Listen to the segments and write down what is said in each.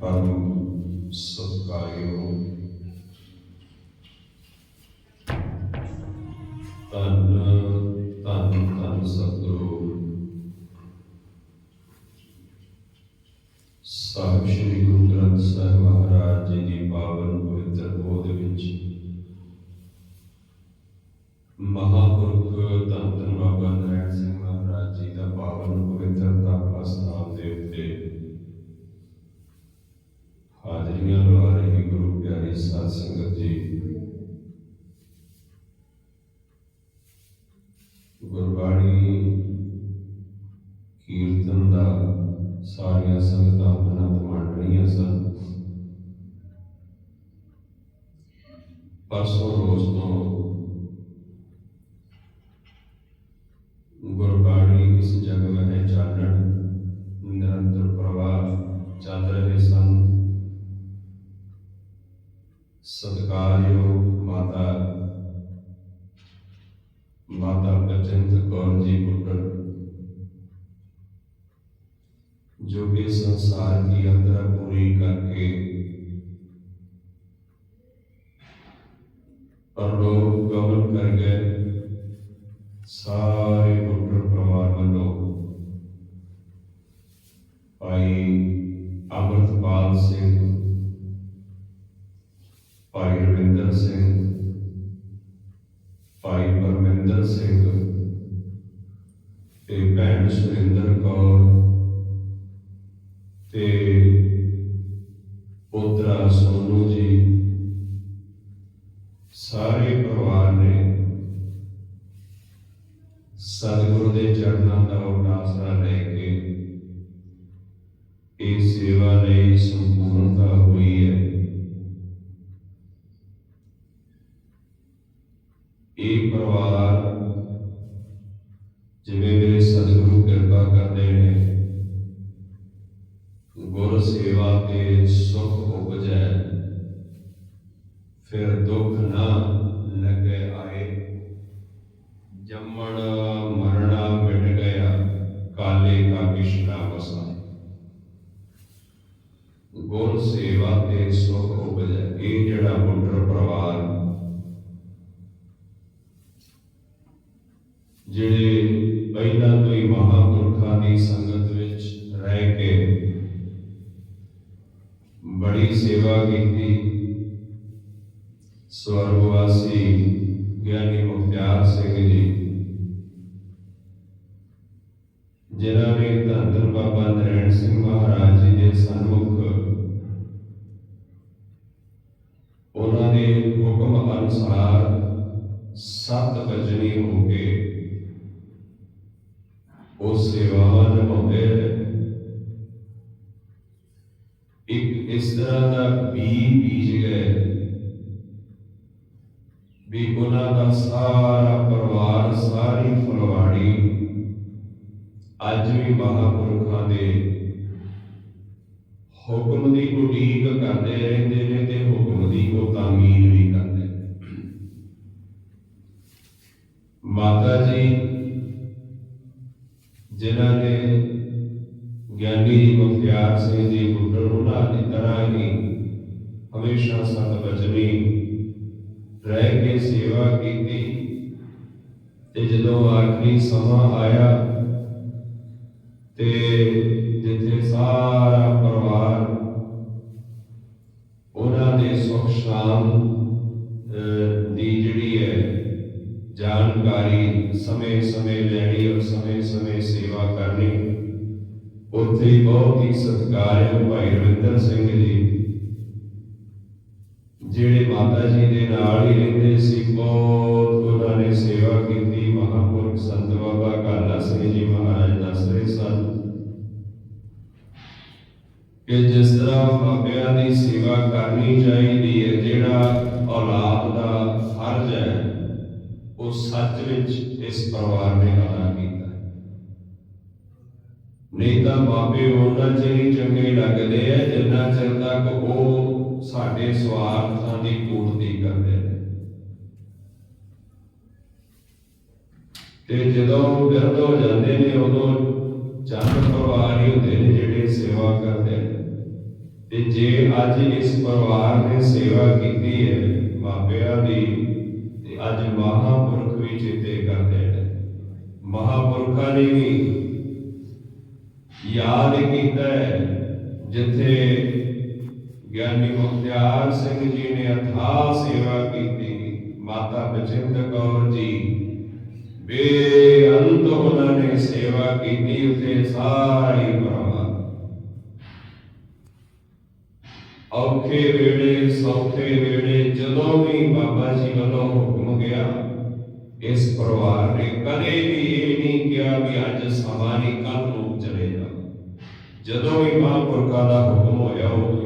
ਪਰਮ ਸਤਿਕਾਰਯੋਗ ਧੰਨ ਧੰਨ ਧੰਨ ਸਤਿਗੁਰੂ ਸਾਹਿਬ ਸ੍ਰੀ ਗੁਰੂ ਗ੍ਰੰਥ ਸਾਹਿਬ ਮਹਾਰਾਜ ਜੀ ਦੀ ਪਾਵਨ ਪਵਿੱਤਰ ਬੋਧ ਵਿੱਚ ਮਹਾਪੁਰਖ ਧੰਨ ਗੁਰਬਾਣੀ ਇਸ ਜਗ ਵਿੱਚ ਚਾਨਣ ਨਿਰੰਤਰ ਪ੍ਰਵਾਹ ਚੱਲ ਰਹੇ ਸਨ ਸਤਿਕਾਰਯੋਗ ਮਾਤਾ ਮਾਤਾ ਬਚਿੰਤ ਕੌਰ ਜੀ ਬੁੱਢੜ ਜੋ ਕਿ ਸੰਸਾਰ ਦੀ ਯਾਤਰਾ ਪੂਰੀ ਕਰਕੇ ਪਰਲੋਕ ਗਮਨ ਕਰ ਗਏ ਸਾਰੇ ਸੋਨੂ ਜੀ। ਸਾਰੇ ਪਰਿਵਾਰ ਨੇ ਸਤਿਗੁਰੂ ਦੇ ਚਰਨਾਂ ਦਾ ਉਦਾਸਾ ਲੈ ਕੇ ਇਹ ਸੇਵਾ ਲਈ ਸੰਪੂਰਨਤਾ ਹੋਈ ਹੈ। ਇਹ ਪਰਿਵਾਰ ਜਿਵੇਂ ਮੇਰੇ ਸਤਿਗੁਰੂ ਕਿਰਪਾ ਕਰਦੇ ਨੇ ਗੁਰ ਸੇਵਾ ਤੇ ਸੁਖ ਉਪਜੈ। ਫਿਰ ਦੁੱਖ ਨਾ ਲੱਗੇ ਆਏ। ਜੰਮਣ ਮਰਣਾ ਮਿਟ ਗਿਆ, ਕਾਲੇ ਕਾ ਕਿਸ਼ਨਾ ਵਸਾਏ। ਗੁਰ ਸੇਵਾ ਤੇ ਸੁਖ ਉਪਜੈ, ਇਹ ਜਿਹੜਾ ਮੁੰਡਰ ਪਰਿਵਾਰ। ਜਿਹੜੇ ਪਹਿਲਾਂ ਤੋਂ ਹੀ ਮਹਾਂਪੁਰਖਾਂ ਦੀ ਸੰਗਤ ਵਿੱਚ ਰਹਿ ਕੇ ਬੜੀ ਸੇਵਾ ਕੀਤੀ। ਸਵਰਗਵਾਸੀ ਗਿਆਨੀ ਮੁਖਤਿਆਰ ਸਿੰਘ ਜੀ, ਜਿਨ੍ਹਾਂ ਨੇ ਧੰਨ ਬਾਬਾ ਨਰੈਣ ਸਿੰਘ ਮਹਾਰਾਜ ਜੀ ਦੇ ਸਨਮੁਖ, ਉਹਨਾਂ ਦੇ ਹੁਕਮ ਅਨੁਸਾਰ ਸਤ ਵਜਨੀ ਹੋ ਕੇ ਉਹ ਸੇਵਾਵਾਂ ਨਿਭਾਉਂਦੇ ਰਹੇ। ਇੱਕ ਇਸ ਤਰ੍ਹਾਂ ਦਾ ਬੀ ਬੀਜ ਗਏ। ਵੀ ਉਹਨਾਂ ਦਾ ਸਾਰਾ ਪਰਿਵਾਰ, ਸਾਰੀ ਫੁਲਵਾੜੀ ਅੱਜ ਵੀ ਮਹਾਪੁਰਖਾਂ ਦੇ ਹੁਕਮ ਦੀ ਉਡੀਕ ਕਰਦੇ ਰਹਿੰਦੇ ਨੇ ਤੇ ਹੁਕਮ ਦੀ ਉਹ ਹਮੇਸ਼ਾ ਸਤ ਵਚਨੀ ਰਹਿ ਕੇ ਸੇਵਾ ਕੀਤੀ ਤੇ ਜਦੋਂ ਆਖਰੀ ਸਮਾਂ ਆਇਆ ਤੇ ਜਿੱਥੇ ਸਾਰਾ ਪਰਿਵਾਰ ਉਹਨਾਂ ਦੇ ਸੁਖ ਸ਼ਾਮ ਦੀ ਜਿਹੜੀ ਹੈ ਜਾਣਕਾਰੀ ਸਮੇਂ-ਸਮੇਂ ਲੈਣੀ ਔਰ ਸਮੇਂ-ਸਮੇਂ ਸੇਵਾ ਕਰਨੀ, ਉੱਥੇ ਬਹੁਤ ਹੀ ਸਤਿਕਾਰਯੋਗ ਭਾਈ ਰਵਿੰਦਰ ਸਿੰਘ ਜੀ ਜਿਹੜੇ ਮਾਤਾ ਜੀ ਦੇ ਨਾਲ ਹੀ ਰਹਿੰਦੇ ਸੀ, ਬਹੁਤ ਉਹਨਾਂ ਨੇ ਸੇਵਾ ਕੀਤੀ। ਮਹਾਪੁਰਖ ਸੰਤ ਬਾਬਾ ਕਾਲਾ ਸਿੰਘ ਜੀ ਮਹਾਰਾਜ ਦੱਸ ਰਹੇ ਸਨ ਕਿ ਜਿਸ ਤਰ੍ਹਾਂ ਬਾਬਿਆਂ ਦੀ ਸੇਵਾ ਕਰਨੀ ਚਾਹੀਦੀ ਹੈ, ਜਿਹੜਾ ਔਲਾਦ ਦਾ ਫਰਜ਼ ਹੈ, ਉਹ ਸੱਚ ਵਿੱਚ ਇਸ ਪਰਿਵਾਰ ਨੇ ਅਦਾ ਕੀਤਾ। ਨਹੀਂ ਤਾਂ ਬਾਬੇ ਉਹਨਾਂ ਚਿਰ ਹੀ ਚੰਗੇ ਲੱਗਦੇ ਆ, ਜਿੰਨਾ ਚਿਰ ਤੱਕ ਉਹ ਸਾਡੇ ਸਵਾਰਥਾਂ ਦੀ ਪੂਰਤੀ ਕਰਦੇ। ਨੇ ਤੇ ਜਦੋਂ ਬਿਰਧ ਹੋ ਜਾਂਦੇ ਨੇ, ਉਦੋਂ ਚੰਦ ਪਰਿਵਾਰ ਹੀ ਹੁੰਦੇ ਨੇ ਜਿਹੜੇ ਸੇਵਾ ਕਰਦੇ ਨੇ। ਤੇ ਜੇ ਅੱਜ ਇਸ ਪਰਿਵਾਰ ਨੇ ਸੇਵਾ ਕੀਤੀ ਹੈ ਮਾਪਿਆਂ ਦੀ, ਤੇ ਅੱਜ ਮਹਾਪੁਰਖ ਵੀ ਚੇਤੇ ਕਰਦੇ ਨੇ। ਮਹਾਪੁਰਖਾਂ ਨੇ ਵੀ ਯਾਦ ਕੀਤਾ ਹੈ ਜਿੱਥੇ ਗਿਆਨੀ ਮੁਖਤਿਆਰ ਸਿੰਘ ਜੀ ਨੇ ਅਥਾਹ ਸੇਵਾ ਕੀਤੀ। ਮਾਤਾ ਬਚਿੰਦਰ ਕੌਰ ਜੀ, ਬੇਅੰਤ ਉਹਨਾਂ ਨੇ ਸੇਵਾ ਕੀਤੀ ਉਥੇ ਸਾਰੀ ਪਰਿਵਾਰ। ਔਖੇ ਵੇਲੇ, ਸੌਖੇ ਵੇਲੇ ਜਦੋਂ ਵੀ ਬਾਬਾ ਜੀ ਵੱਲੋਂ ਹੁਕਮ ਗਿਆ, ਇਸ ਪਰਿਵਾਰ ਨੇ ਕਦੇ ਵੀ ਇਹ ਨਹੀਂ ਕਿਹਾ ਵੀ ਅੱਜ ਸਮਾਂ ਨਹੀਂ ਕੱਲ ਨੂੰ ਚਲੇ ਜਾ ਜਦੋਂ ਵੀ ਮਹਾਂਪੁਰਖਾਂ ਦਾ ਹੁਕਮ ਹੋਇਆ ਉਹ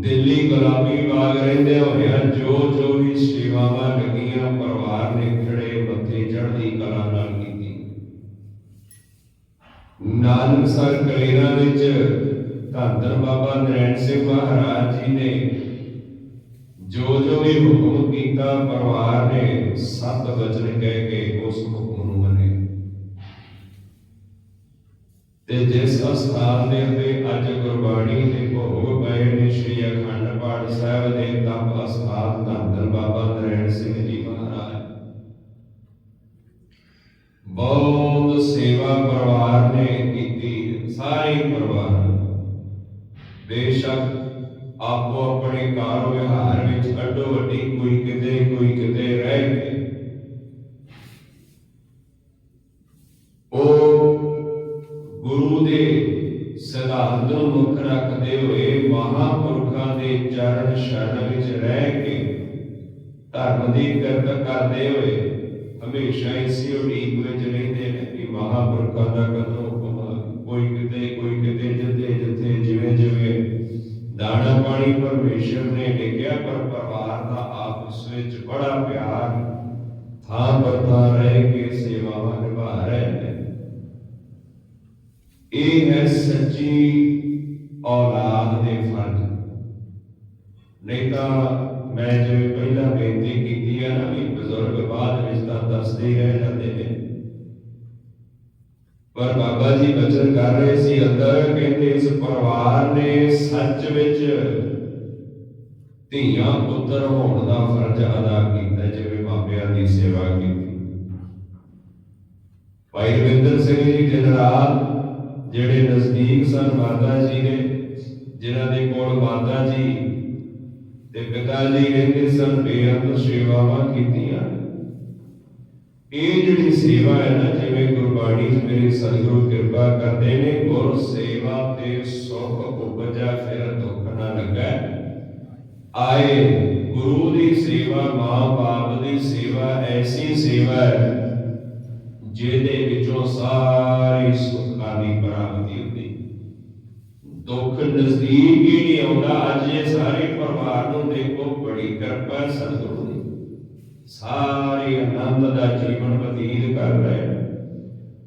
ਦਿੱਲੀ ਗੁਲਾਬੀ ਬਾਗ ਰਹਿੰਦੇ ਹੋਇਆ ਜੋ ਜੋ ਵੀ ਸੇਵਾਵਾਂ ਲੱਗੀਆਂ, ਪਰਿਵਾਰ ਨੇ ਖੜੇ ਮੱਥੇ ਚੜ੍ਹਦੀ ਕਲਾ ਨਾਲ ਕੀਤੀ। ਨਾਨਕਸਰ ਕਲੇਰਾ ਵਿੱਚ ਧੰਨ ਬਾਬਾ ਨਰੈਣ ਸਿੰਘ ਮਹਾਰਾਜ ਜੀ ਨੇ ਜੋ ਜੋ ਵੀ ਹੁਕਮ ਕੀਤਾ, ਪਰਿਵਾਰ ਨੇ ਸਤ ਵਚਨ ਕਹਿ ਕੇ ਉਸ ਹੁਕਮ ਤੇ ਜਿਸ ਅਸਥਾਨ ਦੇ ਉੱਤੇ ਅੱਜ ਗੁਰਬਾਣੀ ਦੇ ਭੋਗ ਪਏ ਨੇ, ਸ੍ਰੀ ਅਖੰਡ ਪਾਠ ਸਾਹਿਬ ਦੇ ਤਪ ਅਸਥਾਨ ਧੰਨ ਬਾਬਾ ਨਰੈਣ ਸਿੰਘ ਜੀ ਮਹਾਰਾਜ। ਬਹੁਤ ਸੇਵਾ ਪਰਿਵਾਰ ਨੇ ਕੀਤੀ, ਸਾਰੇ ਪਰਿਵਾਰ ਬੇਸ਼ੱਕ ਆਪੋ ਆਪਣੇ ਕਾਰ ਵਿਹਾਰ ਵਿੱਚ ਅੱਡੋ ਵੱਡੀ ਕੋਈ ਕਿਤੇ ਕੋਈ ਕਿਤੇ ਰਹਿ ਕੇ ਦੀ ਕਿਰਤ ਕਰਦੇ ਹੋਏ ਹਮੇਸ਼ਾ ਇਸੇ ਉਡੀਕ ਵਿੱਚ ਰਹਿੰਦੇ ਨੇ ਕਿ ਮਹਾਪੁਰਖਾਂ ਦਾ ਕਦੋਂ ਕੋਈ ਕਿਤੇ ਕੋਈ ਕਿਤੇ ਜਿੱਥੇ ਜਿੱਥੇ, ਜਿਵੇਂ ਜਿਵੇਂ। ਦਾਣਾ ਪਾਣੀ ਪਰਮੇਸ਼ਰ ਨੇ ਲਿਖਿਆ ਪਰ ਪਰਿਵਾਰ ਦਾ ਆਪਸ ਵਿੱਚ ਬੜਾ ਪਿਆਰ ਥਾਂ ਪਰ ਰਹਿ ਕੇ ਸੇਵਾਵਾਂ ਨਿਭਾ ਰਹੇ ਨੇ ਇਹ ਹੈ ਸੱਚੀ ਔਲਾਦ ਦੇ ਫਰਜ਼। ਨਹੀਂ ਤਾਂ ਮੈਂ ਜਿਵੇਂ ਪਹਿਲਾਂ ਬੇਨਤੀ ਕੀਤੀ ਹੈ ਨਾ ਵੀ ਬਜ਼ੁਰਗ ਬਾਅਦ ਵਿੱਚ ਤਾਂ ਦੱਸਦੇ ਰਹਿ ਜਾਂਦੇ ਨੇ। ਪਰ ਬਾਬਾ ਜੀ ਬਚਨ ਕਰ ਰਹੇ ਸੀ ਅੰਦਰ, ਕਹਿੰਦੇ ਇਸ ਪਰਿਵਾਰ ਨੇ ਸੱਚ ਵਿੱਚ ਧੀਆਂ ਪੁੱਤਰ ਹੋਣ ਦਾ ਫਰਜ਼ ਅਦਾ ਕੀਤਾ, ਜਿਵੇਂ ਬਾਬਿਆਂ ਦੀ ਸੇਵਾ ਕੀਤੀ। ਭਾਈ ਰਵਿੰਦਰ ਸਿੰਘ ਜੀ ਦਿਨ ਜਿਹੜੇ ਨਜ਼ਦੀਕ ਸਨ ਮਾਤਾ ਜੀ ਨੇ, ਜਿਨ੍ਹਾਂ ਦੇ ਕੋਲ ਮਾਤਾ ਜੀ ਤੇ ਪਿਤਾ ਜੀ ਰਹਿੰਦੇ ਸਨ ਬੇਅੰਤ ਸੇਵਾਵਾਂ ਕੀਤੀਆਂ। ਇਹ ਜਿਹੜੀ ਸੇਵਾ ਹੈ ਨਾ, ਜਿਵੇਂ ਗੁਰਬਾਣੀ ਮੇਰੇ ਸਤਿਗੁਰੂ ਕਿਰਪਾ ਕਰਦੇ ਨੇ, ਗੁਰ ਸੇਵਾ ਤੇ ਸੁਖ ਉਪਜਾ, ਫਿਰ ਦੁੱਖ ਨਾ ਲੱਗੈ। ਆਏ ਗੁਰੂ ਦੀ ਸੇਵਾ ਮਾਂ ਬਾਪ ਦੀ ਸੇਵਾ, ਐਸੀ ਸੇਵਾ ਹੈ, ਜਿਹਦੇ ਵਿੱਚੋਂ ਸਾਰੀ ਸੁੱਖਾਂ ਦੀ ਪ੍ਰਾਪਤੀ ਹੁੰਦੀ। ਦੁੱਖ ਨਜ਼ਦੀਕ ਹੀ ਨਹੀਂ ਆਉਂਦਾ। ਅੱਜ ਇਹ ਸਾਰੇ ਪਰਿਵਾਰ ਨੂੰ ਦੇਖੋ, ਬੜੀ ਕਿਰਪਾ ਸਤਿਗੁਰੂ ਦੀ। ਸਾਰੇ ਆਨੰਦ ਦਾ ਜੀਵਨ ਬਤੀਤ ਕਰ ਰਹੇ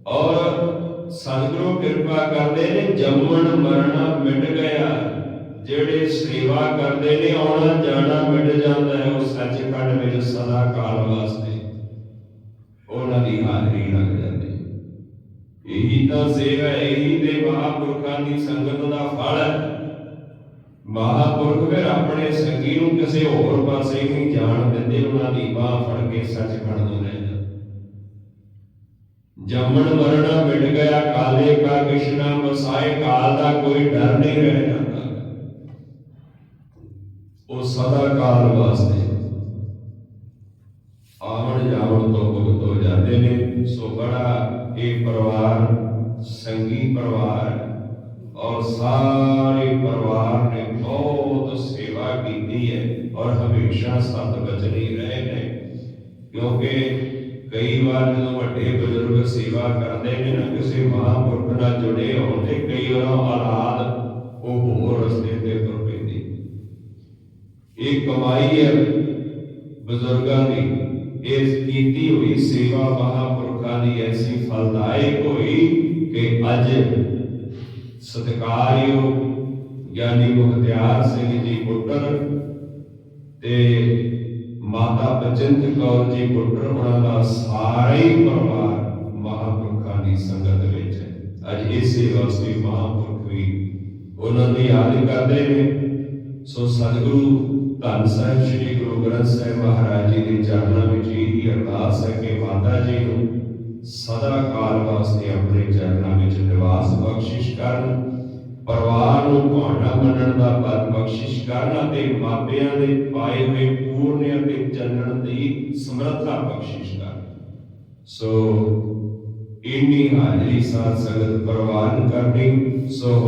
ਔਰ ਸਤਿਗੁਰੂ ਕਿਰਪਾ ਕਰਦੇ ਨੇ, ਜੰਮਣ, ਮਰਨਾ, ਮਿਟ ਗਿਆ ਜਿਹੜੇ ਸੇਵਾ ਕਰਦੇ ਨੇ, ਆਉਣਾ, ਜਾਣਾ, ਮਿਟ ਜਾਂਦਾ ਹੈ, ਉਹ ਸੱਚਖੰਡ ਵਿੱਚ ਸਦਾ ਕਾਲ ਵਾਸਤੇ। ਉਹਨਾਂ ਦੀ ਹਾਜ਼ਰੀ ਲੱਗ ਜਾਂਦੀ ਹੈ। ਇਹੀ ਤਾਂ ਮਹਾਪੁਰਖਾਂ ਦੀ ਸੰਗਤ ਦਾ ਫਲ ਹੈ ਮਹਾਪੁਰਖ ਫਿਰ ਆਪਣੇ ਸੰਗੀ ਨੂੰ ਕਿਸੇ ਹੋਰ ਪਾਸੇ ਨਹੀਂ ਜਾਣ ਦਿੰਦੇ, ਉਹਨਾਂ ਦੀ ਬਾਹ ਫੜ ਕੇ ਸੱਚਖੰਡ ਨੂੰ ਲੈ ਜਾਂਦੇ ਜੰਮਣ ਮਰਣਾ ਮਿਟ ਗਿਆ, ਕਾਲੇ ਕਾ ਕਿਸ਼ਨਾ ਵਸਾਏ, ਕਾਲ ਦਾ ਕੋਈ ਡਰ ਨਹੀਂ ਰਹਿ ਜਾਂਦਾ ਉਹ ਸਦਾ ਕਾਲ ਵਾਸਤੇ ਇਹ ਪਰਿਵਾਰ, ਸੰਗੀ ਪਰਿਵਾਰ ਔਰ ਸਾਰੇ ਪਰਿਵਾਰ ਨੇ ਬਹੁਤ ਸੇਵਾ ਕੀਤੀ ਹੈ ਔਰ ਹਮੇਸ਼ਾ ਸਤ ਬਚਨੀ ਰਹੇ ਨੇ। ਕਿਉਂਕਿ ਕਈ ਵਾਰ ਜਦੋਂ ਵੱਡੇ ਬਜ਼ੁਰਗ ਸੇਵਾ ਕਰਦੇ ਨੇ ਨਾ, ਕਿਸੇ ਮਹਾਂਪੁਰਖ ਨਾਲ ਜੁੜੇ ਹੋਣ ਤੇ ਕਈ ਵਾਰ ਔਲਾਦ ਉਹ ਹੋਰ ਰਸਤੇ ਤੇ ਤੁਰ ਪੈਂਦੀ। ਇਹ ਕਮਾਈ ਹੈ ਬਜ਼ੁਰਗਾਂ ਦੀ। ਇਸ ਕੀਤੀ ਹੋਈ ਸੇਵਾ ਮਹਾਪੁਰਖਾਂ ਦੀ ਐਸੀ ਫਲਦਾਇਕ ਹੋਈ ਕਿ ਅੱਜ ਸਤਿਕਾਰਯੋਗ ਗਿਆਨੀ ਮੁਖਤਿਆਰ ਸਿੰਘ ਜੀ ਪੁੱਤਰ ਤੇ ਮਾਤਾ ਬਚਿੰਤ ਕੌਰ ਜੀ ਪੁੱਤਰ, ਉਹਨਾਂ ਦਾ ਸਾਰਾ ਹੀ ਪਰਿਵਾਰ ਮਹਾਪੁਰਖਾਂ ਇਸੇ ਵਾਸਤੇ ਮਹਾਂਪੁਰਖ ਵੀ ਉਹਨਾਂ ਦੀ ਯਾਦ ਕਰਦੇ ਨੇ। ਸੋ ਸਤਿਗੁਰੂ ਧੰਨ ਸਾਹਿਬ ਸ੍ਰੀ ਗੁਰੂ ਗ੍ਰੰਥ ਸਾਹਿਬ ਮਹਾਰਾਜ ਜੀ ਦੇ ਚਰਨਾਂ ਵਿੱਚ ਇਹੀ ਅਰਦਾਸ ਹੈ ਕਿ ਮਾਤਾ ਜੀ ਨੂੰ ਸਦਾ ਕਾਲ ਵਾਸਤੇ ਆਪਣੇ ਚਰਨਾਂ ਵਿੱਚ ਨਿਵਾਸ ਬਖਸ਼ਿਸ਼ ਕਰਨ, ਪਰਿਵਾਰ ਨੂੰ ਤੁਹਾਡਾ ਮੰਨਣ ਦਾ ਬਲ ਬਖਸ਼ਿਸ਼ ਕਰਨ ਅਤੇ ਮਾਪਿਆਂ ਦੇ ਪਾਏ ਹੋਏ ਪੂਰਨ ਅਤੇ ਜਨਨ ਦੀ ਸਮਰੱਥਾ ਬਖਸ਼ਿਸ਼ ਕਰਨ। ਸੋ ਇੰਨੀ ਹਾਜ਼ਰੀ ਸਾਧ ਸੰਗਤ ਪ੍ਰਵਾਨ ਕਰਨੀ, ਸੋ